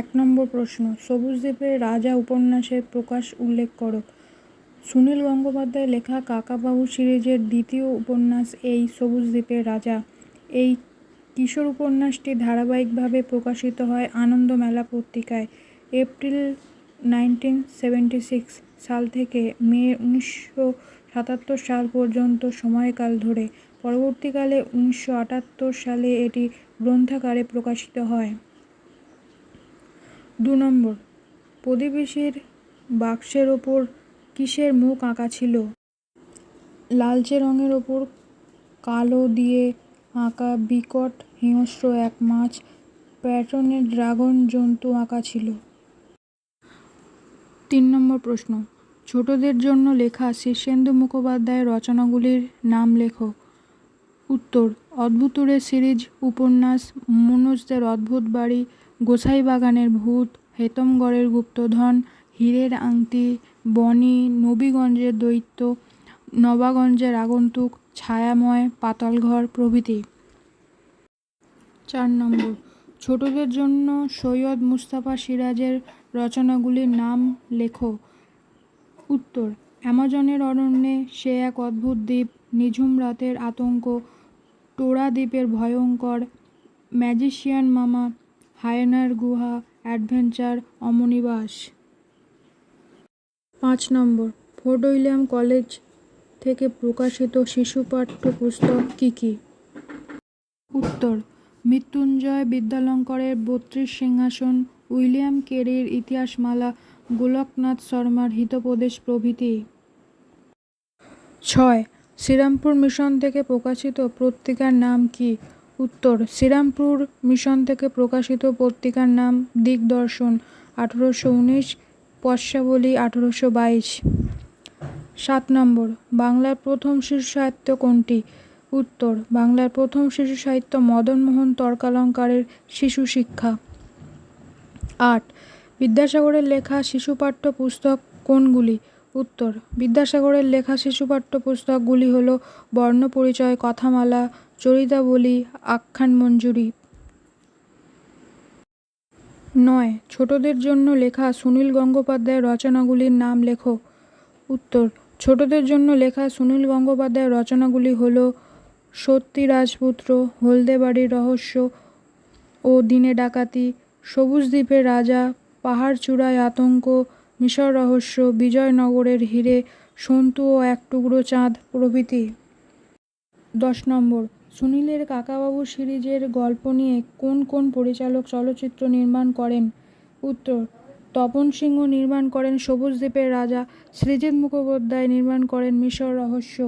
এক নম্বর প্রশ্ন, সবুজ দ্বীপের রাজা উপন্যাসের প্রকাশ উল্লেখ করো। সুনীল গঙ্গোপাধ্যায় লেখা কাকাবাবু সিরিজের দ্বিতীয় উপন্যাস এই সবুজ দ্বীপের রাজা। এই কিশোর উপন্যাসটি ধারাবাহিকভাবে প্রকাশিত হয় আনন্দমেলা পত্রিকায়, এপ্রিল নাইনটিন সেভেন্টি সিক্স সাল থেকে মে উনিশশো সাতাত্তর সাল পর্যন্ত সময়কাল ধরে। পরবর্তীকালে উনিশশো আটাত্তর সালে এটি গ্রন্থাকারে প্রকাশিত হয়। দু নম্বর। প্রতিবেশীর বাক্সের ওপর কিসের মুখ আঁকা ছিল? লালচে রঙের ওপর কালো দিয়ে আঁকা বিকট হিংস্র এক মাছ প্যাটার্নে ড্রাগন জন্তু আঁকা ছিল। তিন নম্বর প্রশ্ন। ছোটদের জন্য লেখা শীর্ষেন্দু মুখোপাধ্যায়ের রচনাগুলির নাম লেখো। উত্তর অদ্ভুতুরে সিরিজ, উপন্যাস, মনোজদের অদ্ভুত বাড়ি, গোসাই বাগানের ভূত, হেতমগড়ের গুপ্তধন, হীরের আংটি, বনি, নবীগঞ্জের দৈত্য, নবাগঞ্জের আগন্তুক, ছায়াময়, পাতালঘর প্রভৃতি। চার নম্বর। ছোটদের জন্য সৈয়দ মুস্তাফা সিরাজের রচনাগুলির নাম লেখো। উত্তর, অ্যামাজনের অরণ্যে সে এক অদ্ভুত দ্বীপ, নিঝুম রাতের আতঙ্ক টোরা দ্বীপের ভয়ঙ্কর ম্যাজিশিয়ান মামা হায়নার গুহা অ্যাডভেঞ্চার অমনিবাস। পাঁচ নম্বর, ফোর্ট উইলিয়াম কলেজ থেকে প্রকাশিত শিশু পাঠ্য পুস্তক কী কী? উত্তর, মৃত্যুঞ্জয় বিদ্যালঙ্করের বত্রিশ সিংহাসন, উইলিয়াম কেরির ইতিহাসমালা, গোলকনাথ শর্মার হিতোপদেশ প্রভৃতি। ছয় শ্রীরামপুর মিশন থেকে প্রকাশিত পত্রিকার নাম কি? উত্তর, শ্রীরামপুর মিশন থেকে প্রকাশিত পত্রিকার নাম দিগদর্শন, আঠেরোশো উনিশ পশ্যাবলী আঠেরোশো বাইশ। সাত নম্বর, বাংলার প্রথম শিশু সাহিত্য কোনটি? উত্তর, বাংলার প্রথম শিশু সাহিত্য মদনমোহন তর্কালঙ্কারের শিশু শিক্ষা। আট, বিদ্যাসাগরের লেখা শিশুপাঠ্য পুস্তক কোনগুলি? উত্তর, বিদ্যাসাগরের লেখা শিশুপাঠ্য পুস্তকগুলি হল বর্ণপরিচয়, কথামালা, চরিতাবলী, আখ্যান মঞ্জুরি। নয়, ছোটদের জন্য লেখা সুনীল গঙ্গোপাধ্যায়ের রচনাগুলির নাম লেখো। উত্তর, ছোটদের জন্য লেখা সুনীল গঙ্গোপাধ্যায়ের রচনাগুলি হল সত্যি রাজপুত্র হলদে বাড়ির রহস্য ও দিনে ডাকাতি, সবুজ দ্বীপের রাজা, পাহাড় চূড়ায় আতঙ্ক মিশর রহস্য, বিজয়নগরের হিরে, সন্তু ও এক টুকরো চাঁদ প্রভৃতি। দশ নম্বর, সুনীলের কাকাবাবু সিরিজের গল্প নিয়ে কোন কোন পরিচালক চলচ্চিত্র নির্মাণ করেন? উত্তর, তপন সিংহ নির্মাণ করেন সবুজদ্বীপের রাজা, সৃজিত মুখোপাধ্যায় নির্মাণ করেন মিশর রহস্য।